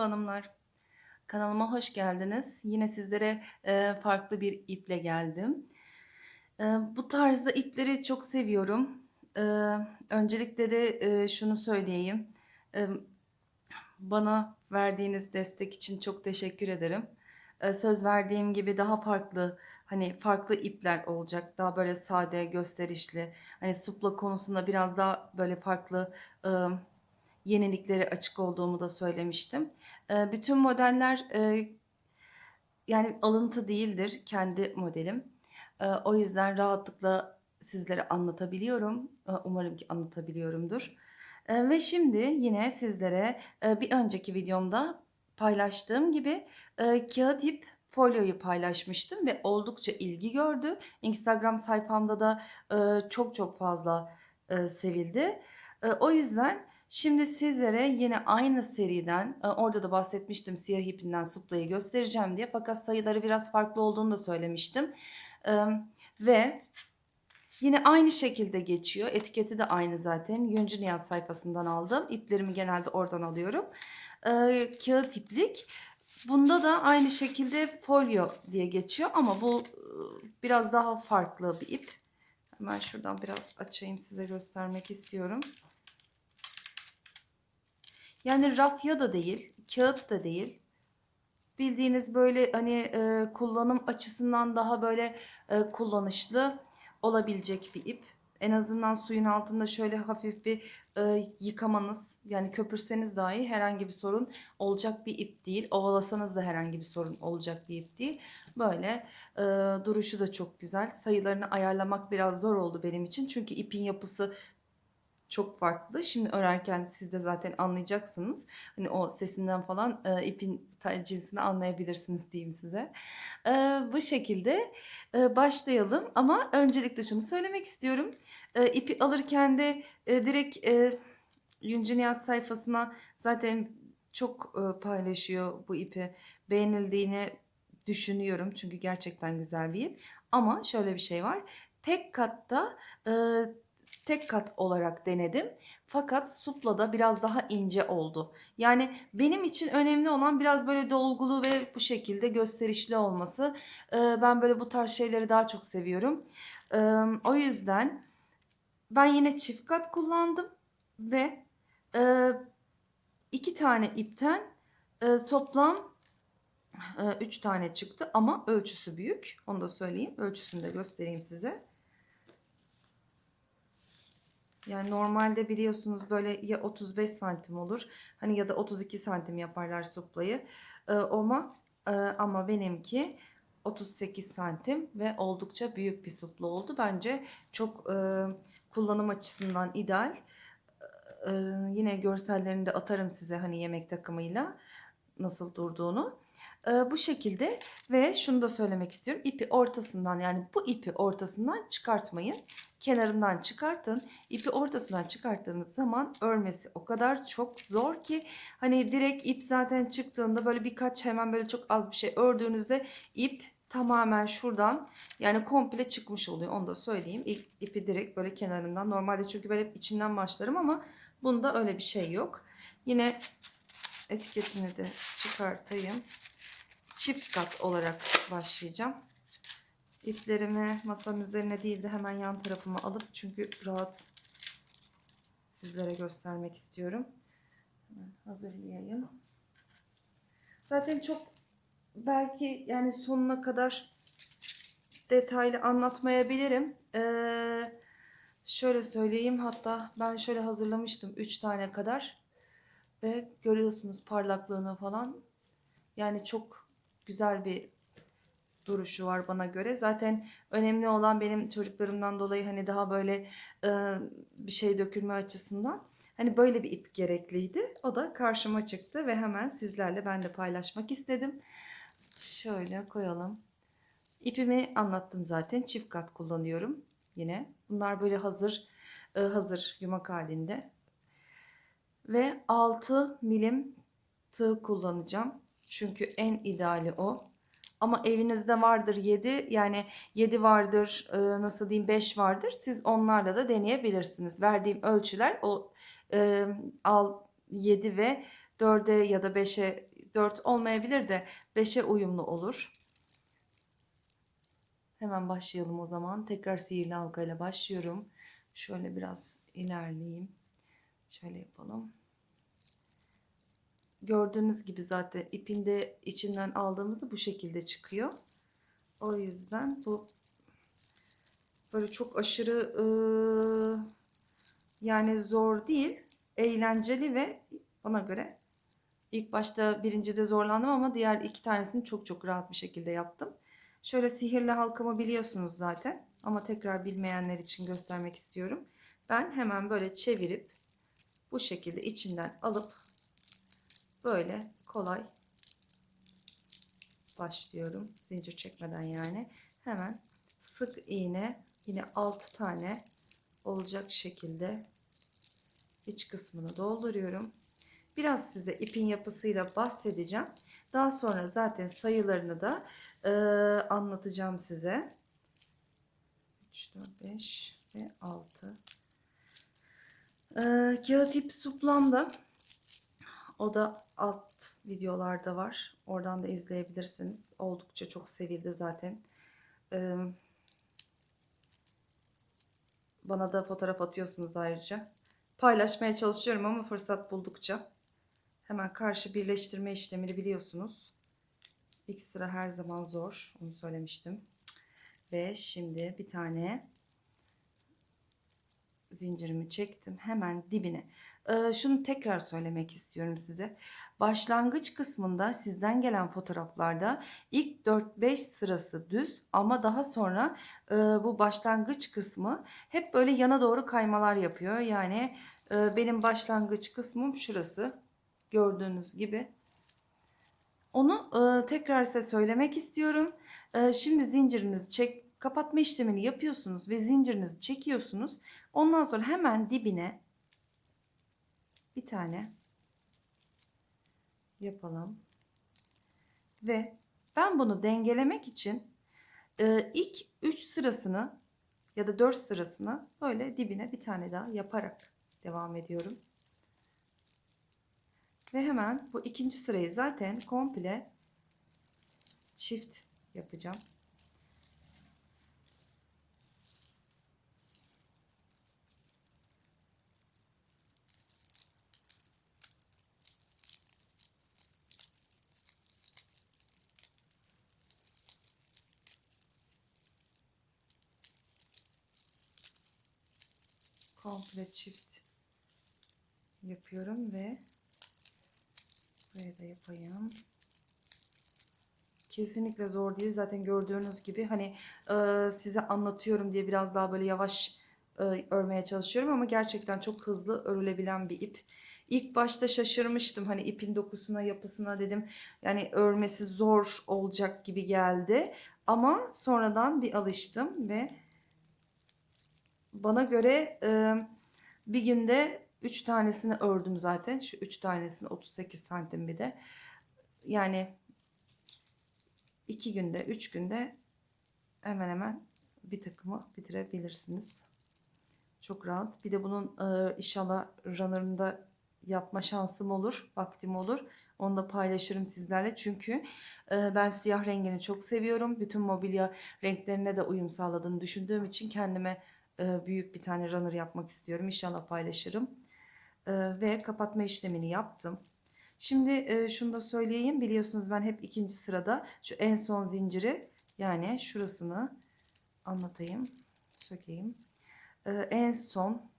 Merhaba hanımlar. Kanalıma hoş geldiniz. Yine sizlere e, farklı bir iple geldim. E, bu tarzda ipleri çok seviyorum. E, öncelikle de e, şunu söyleyeyim. E, bana verdiğiniz destek için çok teşekkür ederim. E, söz verdiğim gibi daha farklı hani farklı ipler olacak. Daha böyle sade, gösterişli. Hani supla konusunda biraz daha böyle farklı e, yeniliklere açık olduğumu da söylemiştim. E, bütün modeller e, yani alıntı değildir kendi modelim. E, o yüzden rahatlıkla sizlere anlatabiliyorum. E, umarım ki anlatabiliyorumdur. Ve şimdi yine sizlere e, bir önceki videomda paylaştığım gibi e, kağıt ip folyoyu paylaşmıştım ve oldukça ilgi gördü. Instagram sayfamda da e, çok çok fazla sevildi. O yüzden şimdi sizlere yine aynı seriden e, orada da bahsetmiştim siyah ipinden suplayı göstereceğim diye fakat sayıları biraz farklı olduğunu da söylemiştim. E, ve Yine aynı şekilde geçiyor. Etiketi de aynı zaten. Yüncü Niyaz sayfasından aldım. İplerimi genelde oradan alıyorum. Ee, kağıt iplik. Bunda da aynı şekilde folyo diye geçiyor ama bu e, biraz daha farklı bir ip. Hemen şuradan biraz açayım size göstermek istiyorum. Yani rafya da değil, kağıt da değil. Bildiğiniz böyle hani e, kullanım açısından daha böyle e, kullanışlı olabilecek bir ip. En azından suyun altında şöyle hafif bir e, yıkamanız yani köpürseniz dahi herhangi bir sorun olacak bir ip değil. Ovalasanız da herhangi bir sorun olacak bir ip değil. Böyle e, duruşu da çok güzel. Sayılarını ayarlamak biraz zor oldu benim için. Çünkü ipin yapısı çok farklı. Şimdi örerken siz de zaten anlayacaksınız. Hani o sesinden falan e, ipin cinsini anlayabilirsiniz diyeyim size. E, bu şekilde e, başlayalım ama öncelikle şunu söylemek istiyorum. E, ipi alırken de e, direkt e, Yüncü Niyaz sayfasına zaten çok e, paylaşıyor bu ipi. Beğenildiğini düşünüyorum çünkü gerçekten güzel bir ip. Ama şöyle bir şey var. Tek katta e, tek kat olarak denedim. Fakat suplada biraz daha ince oldu. Yani benim için önemli olan biraz böyle dolgulu ve bu şekilde gösterişli olması. Ee, ben böyle bu tarz şeyleri daha çok seviyorum. Ee, o yüzden ben yine çift kat kullandım ve e, iki tane ipten e, toplam e, üç tane çıktı ama ölçüsü büyük. Onu da söyleyeyim. Ölçüsünü de göstereyim size. Yani normalde biliyorsunuz böyle ya 35 santim olur hani ya da 32 santim yaparlar suplayı ee, ama e, ama benimki 38 santim ve oldukça büyük bir supla oldu. Bence çok e, kullanım açısından ideal. E, yine görsellerini de atarım size hani yemek takımıyla nasıl durduğunu. E, bu şekilde ve şunu da söylemek istiyorum. İpi ortasından yani bu ipi ortasından çıkartmayın kenarından çıkartın. İpi ortasından çıkarttığınız zaman örmesi o kadar çok zor ki hani direkt ip zaten çıktığında böyle birkaç hemen böyle çok az bir şey ördüğünüzde ip tamamen şuradan yani komple çıkmış oluyor. Onu da söyleyeyim. İlk ipi direkt böyle kenarından. Normalde çünkü ben içinden başlarım ama bunda öyle bir şey yok. Yine etiketini de çıkartayım. Çift kat olarak başlayacağım. İplerimi masanın üzerine değil de hemen yan tarafıma alıp çünkü rahat sizlere göstermek istiyorum. hazırlayayım. Zaten çok belki yani sonuna kadar detaylı anlatmayabilirim. Ee, şöyle söyleyeyim hatta ben şöyle hazırlamıştım 3 tane kadar ve görüyorsunuz parlaklığını falan. Yani çok güzel bir duruşu var bana göre. Zaten önemli olan benim çocuklarımdan dolayı hani daha böyle e, bir şey dökülme açısından hani böyle bir ip gerekliydi. O da karşıma çıktı ve hemen sizlerle ben de paylaşmak istedim. Şöyle koyalım. İpimi anlattım zaten. Çift kat kullanıyorum yine. Bunlar böyle hazır e, hazır yumak halinde. Ve 6 milim tığ kullanacağım. Çünkü en ideali o. Ama evinizde vardır 7 yani 7 vardır e, nasıl diyeyim 5 vardır. Siz onlarla da deneyebilirsiniz. Verdiğim ölçüler o e, al 7 ve 4'e ya da 5'e 4 olmayabilir de 5'e uyumlu olur. Hemen başlayalım o zaman. Tekrar sihirli halkayla başlıyorum. Şöyle biraz ilerleyeyim. Şöyle yapalım. Gördüğünüz gibi zaten ipinde içinden aldığımızda bu şekilde çıkıyor. O yüzden bu böyle çok aşırı ıı, yani zor değil. Eğlenceli ve bana göre ilk başta birincide zorlandım ama diğer iki tanesini çok çok rahat bir şekilde yaptım. Şöyle sihirli halkamı biliyorsunuz zaten ama tekrar bilmeyenler için göstermek istiyorum. Ben hemen böyle çevirip bu şekilde içinden alıp böyle kolay başlıyorum. Zincir çekmeden yani. Hemen sık iğne yine 6 tane olacak şekilde iç kısmını dolduruyorum. Biraz size ipin yapısıyla bahsedeceğim. Daha sonra zaten sayılarını da e, anlatacağım size. 3, 4, 5 ve 6. E, kağıt ip suplamda. O da alt videolarda var. Oradan da izleyebilirsiniz. Oldukça çok sevildi zaten. E, bana da fotoğraf atıyorsunuz ayrıca. Paylaşmaya çalışıyorum ama fırsat buldukça. Hemen karşı birleştirme işlemini biliyorsunuz. İlk sıra her zaman zor. Onu söylemiştim. Ve şimdi bir tane zincirimi çektim. Hemen dibine. Ee, şunu tekrar söylemek istiyorum size. Başlangıç kısmında sizden gelen fotoğraflarda ilk 4-5 sırası düz ama daha sonra e, bu başlangıç kısmı hep böyle yana doğru kaymalar yapıyor. Yani e, benim başlangıç kısmım şurası. Gördüğünüz gibi. Onu e, tekrar size söylemek istiyorum. E, şimdi zincirinizi çek, kapatma işlemini yapıyorsunuz ve zincirinizi çekiyorsunuz. Ondan sonra hemen dibine bir tane yapalım. Ve ben bunu dengelemek için e, ilk 3 sırasını ya da 4 sırasını böyle dibine bir tane daha yaparak devam ediyorum. Ve hemen bu ikinci sırayı zaten komple çift yapacağım. Komple çift yapıyorum ve buraya da yapayım. Kesinlikle zor değil. Zaten gördüğünüz gibi hani e, size anlatıyorum diye biraz daha böyle yavaş e, örmeye çalışıyorum ama gerçekten çok hızlı örülebilen bir ip. İlk başta şaşırmıştım hani ipin dokusuna yapısına dedim yani örmesi zor olacak gibi geldi ama sonradan bir alıştım ve bana göre e, bir günde 3 tanesini ördüm zaten. Şu 3 tanesini 38 santim bir de. Yani 2 günde 3 günde hemen hemen bir takımı bitirebilirsiniz. Çok rahat. Bir de bunun e, inşallah runner'ında yapma şansım olur, vaktim olur. Onu da paylaşırım sizlerle. Çünkü e, ben siyah rengini çok seviyorum. Bütün mobilya renklerine de uyum sağladığını düşündüğüm için kendime e, büyük bir tane runner yapmak istiyorum. İnşallah paylaşırım. E, ve kapatma işlemini yaptım. Şimdi e, şunu da söyleyeyim. Biliyorsunuz ben hep ikinci sırada şu en son zinciri yani şurasını anlatayım. Sökeyim. En son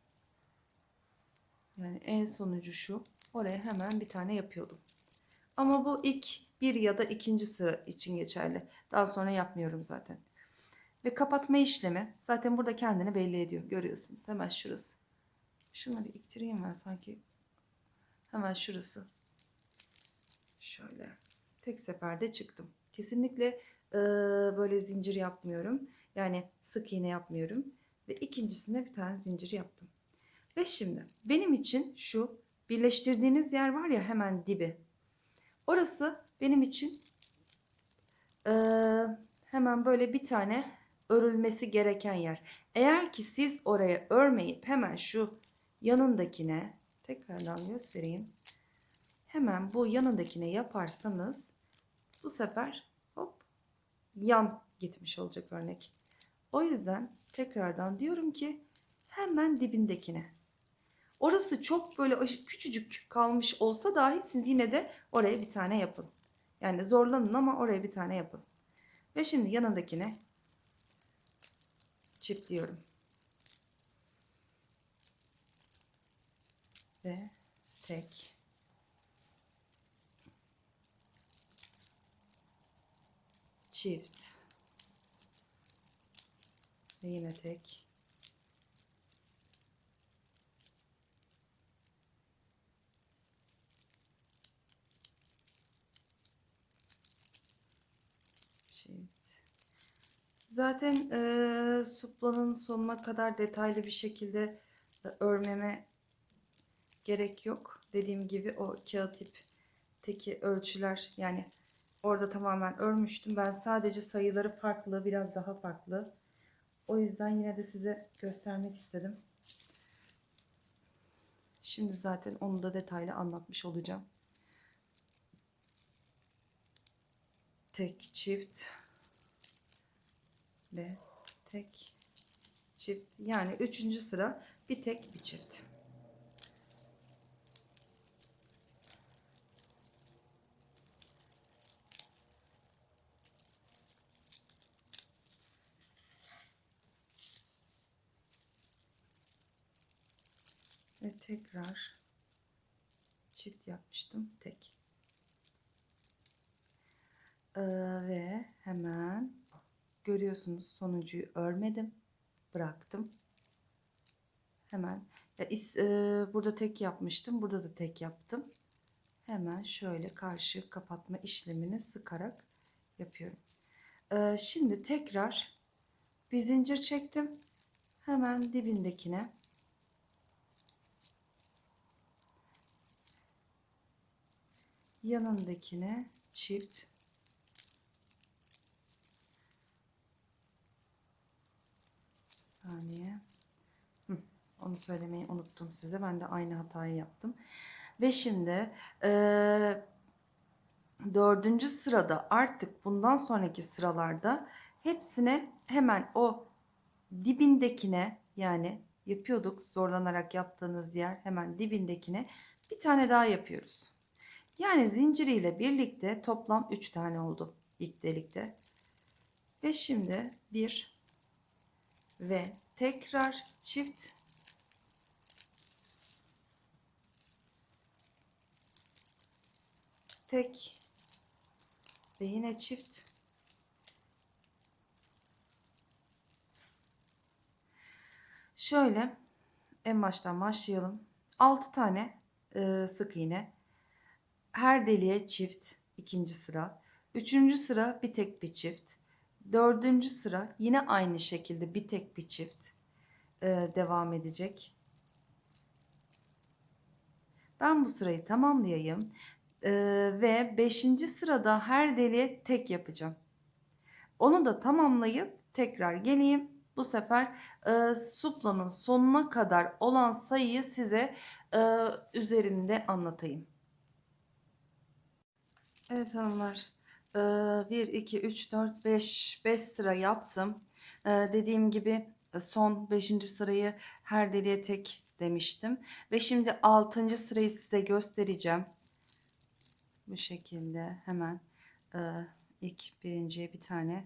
yani en sonucu şu. Oraya hemen bir tane yapıyordum. Ama bu ilk bir ya da ikinci sıra için geçerli. Daha sonra yapmıyorum zaten. Ve kapatma işlemi zaten burada kendini belli ediyor. Görüyorsunuz hemen şurası. Şunları iktireyim ben sanki. Hemen şurası. Şöyle. Tek seferde çıktım. Kesinlikle e, böyle zincir yapmıyorum. Yani sık iğne yapmıyorum. Ve ikincisine bir tane zincir yaptım. Ve şimdi benim için şu birleştirdiğiniz yer var ya hemen dibi. Orası benim için e, hemen böyle bir tane örülmesi gereken yer. Eğer ki siz oraya örmeyip hemen şu yanındakine tekrardan göstereyim. hemen bu yanındakine yaparsanız bu sefer hop yan gitmiş olacak örnek. O yüzden tekrardan diyorum ki hemen dibindekine. Orası çok böyle küçücük kalmış olsa dahi siz yine de oraya bir tane yapın. Yani zorlanın ama oraya bir tane yapın. Ve şimdi yanındakine çiftliyorum. Ve tek. Çift. Ve yine tek. Çift. Zaten eee suplanın sonuna kadar detaylı bir şekilde e, örmeme gerek yok. Dediğim gibi o kağıt ipteki ölçüler yani orada tamamen örmüştüm. Ben sadece sayıları farklı, biraz daha farklı. O yüzden yine de size göstermek istedim. Şimdi zaten onu da detaylı anlatmış olacağım. Tek çift ve tek çift yani üçüncü sıra bir tek bir çift. Ve tekrar çift yapmıştım tek. Ee, ve hemen görüyorsunuz sonuncuyu örmedim. Bıraktım. Hemen ya is- e, burada tek yapmıştım. Burada da tek yaptım. Hemen şöyle karşı kapatma işlemini sıkarak yapıyorum. Ee, şimdi tekrar bir zincir çektim. Hemen dibindekine yanındakine çift saniye Hı, onu söylemeyi unuttum size ben de aynı hatayı yaptım ve şimdi eee, dördüncü sırada artık bundan sonraki sıralarda hepsine hemen o dibindekine yani yapıyorduk zorlanarak yaptığınız yer hemen dibindekine bir tane daha yapıyoruz. Yani zinciriyle birlikte toplam 3 tane oldu ilk delikte. Ve şimdi bir ve tekrar çift. Tek. Ve yine çift. Şöyle en baştan başlayalım. 6 tane e, sık iğne. Her deliğe çift ikinci sıra. Üçüncü sıra bir tek bir çift. Dördüncü sıra yine aynı şekilde bir tek bir çift e, devam edecek. Ben bu sırayı tamamlayayım. E, ve beşinci sırada her deliğe tek yapacağım. Onu da tamamlayıp tekrar geleyim. Bu sefer e, suplanın sonuna kadar olan sayıyı size e, üzerinde anlatayım. Evet hanımlar. 1, 2, 3, 4, 5. 5 sıra yaptım. Ee, Dediğim gibi e, son 5. sırayı her deliğe tek demiştim. Ve şimdi 6. sırayı size göstereceğim. Bu şekilde hemen e, ilk birinciye bir tane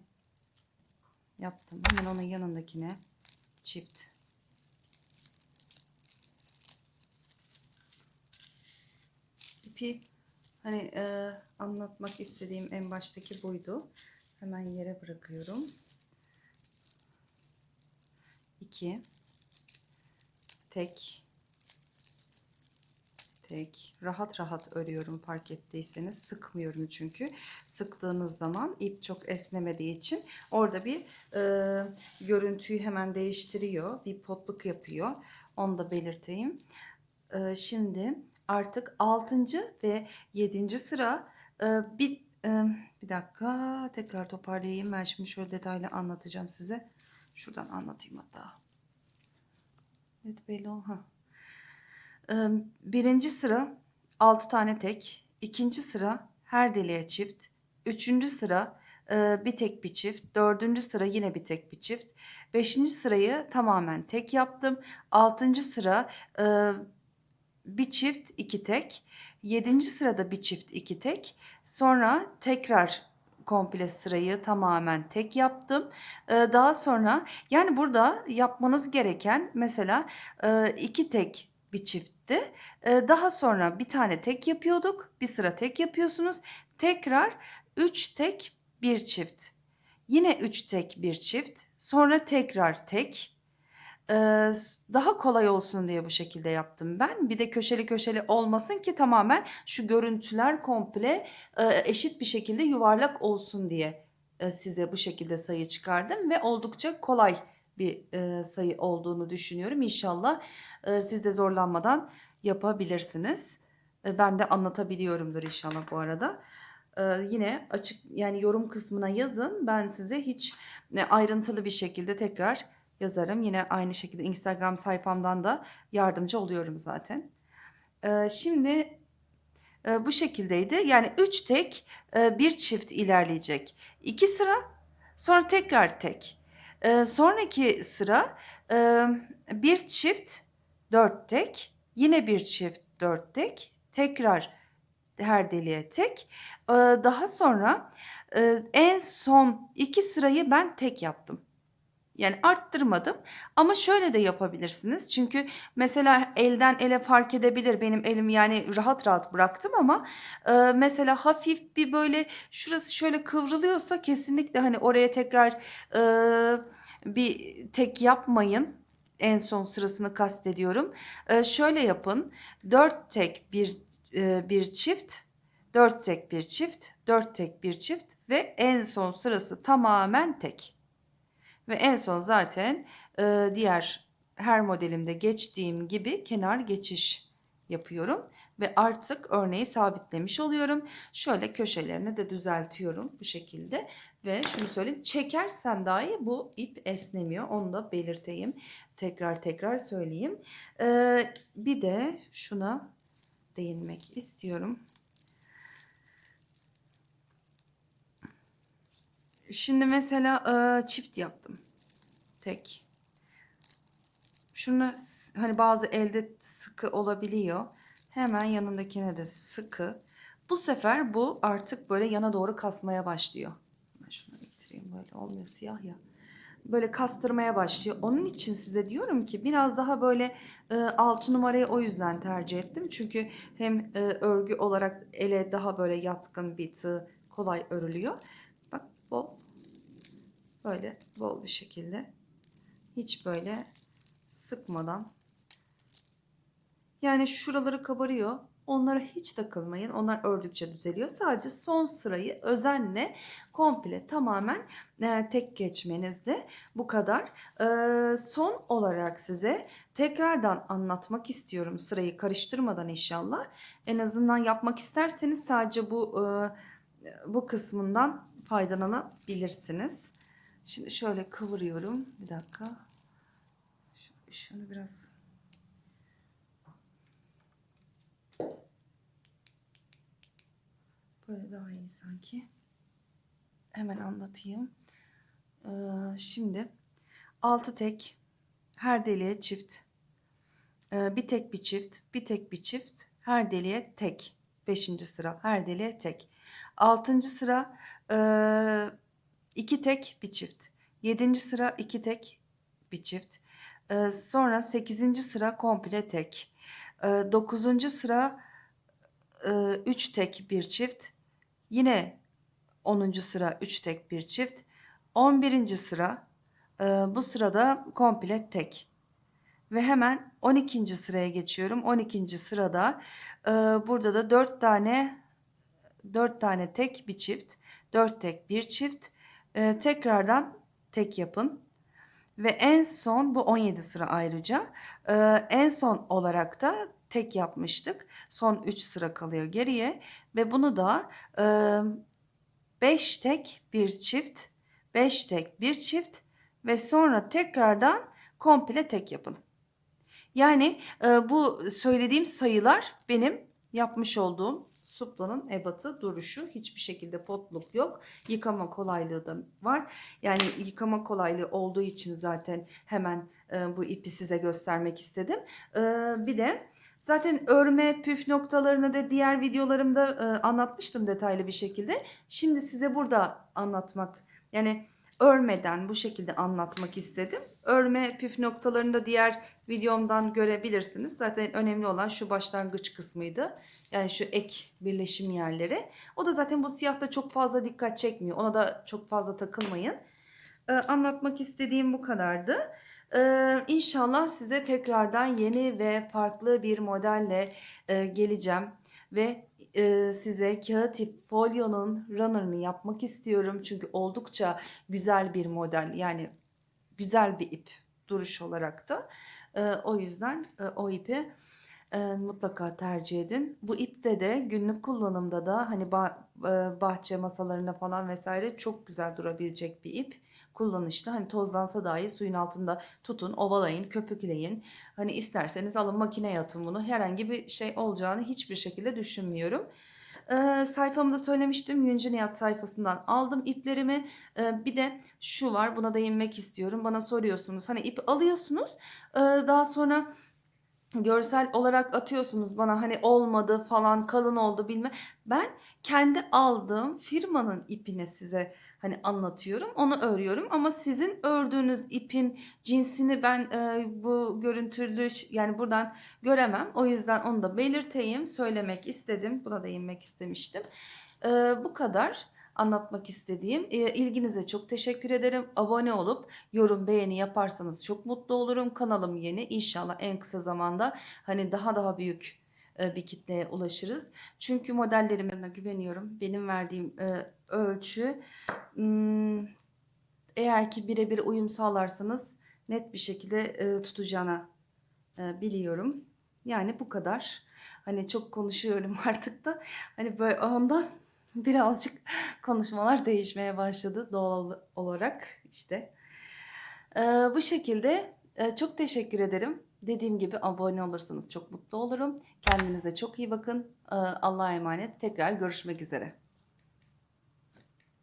yaptım. Hemen onun yanındakine çift. İpi Hani e, anlatmak istediğim en baştaki buydu. Hemen yere bırakıyorum. 2 tek. Tek. Rahat rahat örüyorum fark ettiyseniz. Sıkmıyorum çünkü. Sıktığınız zaman ip çok esnemediği için orada bir e, görüntüyü hemen değiştiriyor. Bir potluk yapıyor. Onu da belirteyim. E, şimdi artık 6. ve 7. sıra e, bir e, bir dakika tekrar toparlayayım ben şimdi şöyle detaylı anlatacağım size şuradan anlatayım hatta evet belli ha. E, birinci sıra 6 tane tek. ikinci sıra her deliğe çift. Üçüncü sıra e, bir tek bir çift. Dördüncü sıra yine bir tek bir çift. Beşinci sırayı tamamen tek yaptım. Altıncı sıra e, bir çift iki tek. Yedinci sırada bir çift iki tek. Sonra tekrar komple sırayı tamamen tek yaptım. Ee, daha sonra yani burada yapmanız gereken mesela e, iki tek bir çiftti. Ee, daha sonra bir tane tek yapıyorduk. Bir sıra tek yapıyorsunuz. Tekrar üç tek bir çift. Yine üç tek bir çift. Sonra tekrar tek. Daha kolay olsun diye bu şekilde yaptım ben. Bir de köşeli köşeli olmasın ki tamamen şu görüntüler komple eşit bir şekilde yuvarlak olsun diye size bu şekilde sayı çıkardım ve oldukça kolay bir sayı olduğunu düşünüyorum. İnşallah siz de zorlanmadan yapabilirsiniz. Ben de anlatabiliyorumdur inşallah bu arada. E, yine açık yani yorum kısmına yazın. Ben size hiç e, ayrıntılı bir şekilde tekrar yazarım. Yine aynı şekilde Instagram sayfamdan da yardımcı oluyorum zaten. E, şimdi e, bu şekildeydi. Yani 3 tek, e, bir çift ilerleyecek. 2 sıra, sonra tekrar tek. E, sonraki sıra e, bir çift, 4 tek, yine bir çift, 4 tek, tekrar her deliğe tek. E, daha sonra en son iki sırayı ben tek yaptım. Yani arttırmadım ama şöyle de yapabilirsiniz. Çünkü mesela elden ele fark edebilir. Benim elim yani rahat rahat bıraktım ama e, mesela hafif bir böyle şurası şöyle kıvrılıyorsa kesinlikle hani oraya tekrar e, bir tek yapmayın. En son sırasını kastediyorum. E, şöyle yapın. Dört tek bir e, bir çift, dört tek bir çift, dört tek bir çift ve en son sırası tamamen tek. Ve en son zaten e, diğer her modelimde geçtiğim gibi kenar geçiş yapıyorum. Ve artık örneği sabitlemiş oluyorum. Şöyle köşelerini de düzeltiyorum bu şekilde. Ve şunu söyleyeyim çekersem dahi bu ip esnemiyor. Onu da belirteyim. Tekrar tekrar söyleyeyim. E, bir de şuna değinmek istiyorum. Şimdi mesela çift yaptım. Tek. Şunu hani bazı elde sıkı olabiliyor. Hemen yanındakine de sıkı. Bu sefer bu artık böyle yana doğru kasmaya başlıyor. Ben şunu getireyim böyle olmuyor siyah ya. Böyle kastırmaya başlıyor. Onun için size diyorum ki biraz daha böyle e, 6 numarayı o yüzden tercih ettim. Çünkü hem e, örgü olarak ele daha böyle yatkın bir tığ kolay örülüyor. Bol böyle bol bir şekilde hiç böyle sıkmadan yani şuraları kabarıyor. Onlara hiç takılmayın. Onlar ördükçe düzeliyor. Sadece son sırayı özenle komple tamamen e, tek geçmenizde bu kadar. E, son olarak size tekrardan anlatmak istiyorum sırayı karıştırmadan inşallah. En azından yapmak isterseniz sadece bu e, bu kısmından faydalanabilirsiniz. Şimdi şöyle kıvırıyorum. Bir dakika. Şu- Şunu biraz böyle daha iyi sanki. Hemen anlatayım. Ee, şimdi altı tek her deliğe çift. Ee, bir tek bir çift, bir tek bir çift, her deliğe tek. Beşinci sıra her deliğe tek. Altıncı sıra ee, iki tek bir çift. Yedinci sıra iki tek bir çift. Sonra sekizinci sıra komple tek. Ee, dokuzuncu sıra e, üç tek bir çift. Yine 10. sıra 3 tek bir çift. 11. sıra bu sırada komple tek. Ve hemen 12. sıraya geçiyorum. 12. sırada e, burada da 4 tane 4 tane tek bir çift. 4 tek bir çift. E, tekrardan tek yapın. Ve en son bu 17 sıra ayrıca e, en son olarak da tek yapmıştık. Son 3 sıra kalıyor geriye ve bunu da e, 5 tek bir çift, 5 tek bir çift ve sonra tekrardan komple tek yapın. Yani e, bu söylediğim sayılar benim yapmış olduğum suplanın ebatı duruşu. Hiçbir şekilde potluk yok. Yıkama kolaylığı da var. Yani yıkama kolaylığı olduğu için zaten hemen e, bu ipi size göstermek istedim. E, bir de zaten örme püf noktalarını da diğer videolarımda e, anlatmıştım detaylı bir şekilde. Şimdi size burada anlatmak yani örmeden bu şekilde anlatmak istedim. Örme püf noktalarını da diğer videomdan görebilirsiniz. Zaten önemli olan şu başlangıç kısmıydı. Yani şu ek birleşim yerleri. O da zaten bu siyahta çok fazla dikkat çekmiyor. Ona da çok fazla takılmayın. Ee, anlatmak istediğim bu kadardı. Ee, inşallah size tekrardan yeni ve farklı bir modelle e, geleceğim ve e, size kağıt ip folyonun runner'ını yapmak istiyorum. Çünkü oldukça güzel bir model yani güzel bir ip duruş olarak da. E, o yüzden e, o ipi e, mutlaka tercih edin. Bu ipte de günlük kullanımda da hani ba- e, bahçe masalarına falan vesaire çok güzel durabilecek bir ip. Kullanışlı hani tozlansa dahi suyun altında tutun, ovalayın, köpükleyin. Hani isterseniz alın makineye atın bunu. Herhangi bir şey olacağını hiçbir şekilde düşünmüyorum. Ee, sayfamda söylemiştim. Yüncü Nihat sayfasından aldım iplerimi. Ee, bir de şu var buna değinmek istiyorum. Bana soruyorsunuz. Hani ip alıyorsunuz. Ee, daha sonra görsel olarak atıyorsunuz bana hani olmadı falan kalın oldu bilme. Ben kendi aldığım firmanın ipini size hani anlatıyorum. Onu örüyorum ama sizin ördüğünüz ipin cinsini ben e, bu görüntülü yani buradan göremem. O yüzden onu da belirteyim, söylemek istedim. Buna değinmek istemiştim. E, bu kadar anlatmak istediğim. E, ilginize çok teşekkür ederim. Abone olup yorum beğeni yaparsanız çok mutlu olurum. Kanalım yeni. İnşallah en kısa zamanda hani daha daha büyük e, bir kitleye ulaşırız. Çünkü modellerime güveniyorum. Benim verdiğim e, ölçü hmm, eğer ki birebir uyum sağlarsanız net bir şekilde e, tutacağına e, biliyorum. Yani bu kadar. Hani çok konuşuyorum artık da. Hani böyle ondan birazcık konuşmalar değişmeye başladı doğal olarak işte. Ee, bu şekilde e, çok teşekkür ederim. Dediğim gibi abone olursanız çok mutlu olurum. Kendinize çok iyi bakın. Ee, Allah'a emanet. Tekrar görüşmek üzere.